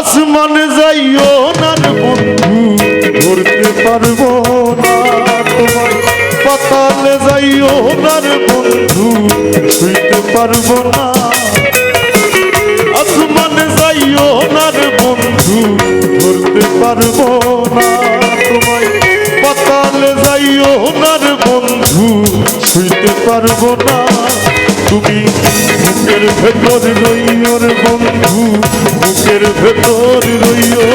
আসমানে যাইও না বন্ধু, ধরতে পারব না তোমায়। পাতালে যাইও না বন্ধু শুইতে পারব না। আসমানে যাইও না বন্ধু, ধরতে পারব না তোমায়। পাতালে যাইও না বন্ধু শুইতে পারব না। তুমি বুকের ভেতর রইও রে বন্ধু বুকের ভেতর রইও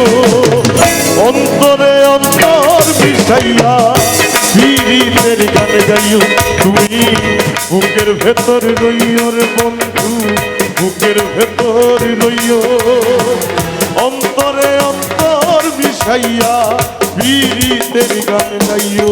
অন্তরে অন্তর মিশাইয়া পীড়িতের গান গাইও। তুমি বুকের ভেতর রইও রে বন্ধু বুকের ভেতর রইও অন্তরে অন্তর মিশাইয়া পীড়িতের গান গাইও।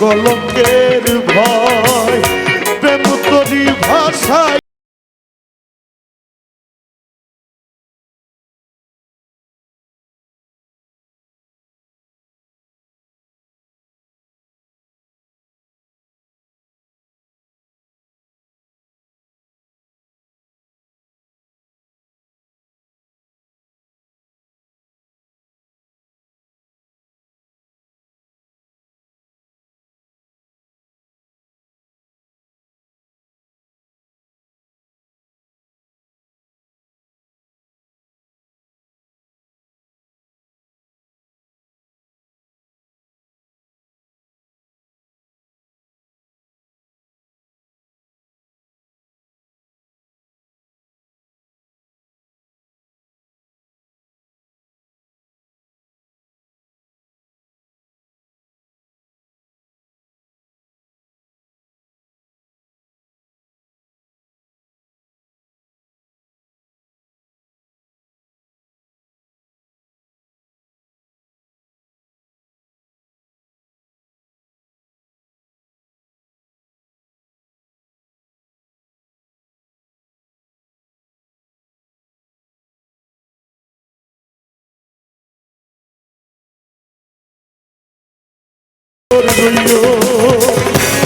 কলঙ্কের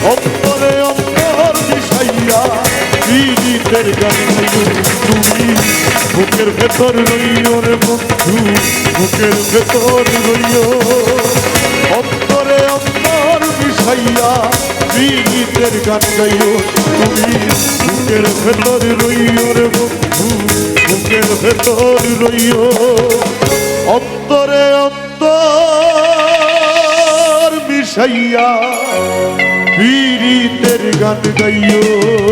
অন্তরে অন্তর তুমি। বুকের ভেতর রইও বন্ধু, বুকের ভেতর অন্তরে গান গাইও তুমি। বুকের ভেতর বন্ধু, বুকের ভেতর অন্তর মিশাইয়া পীড়িতের গান গাইও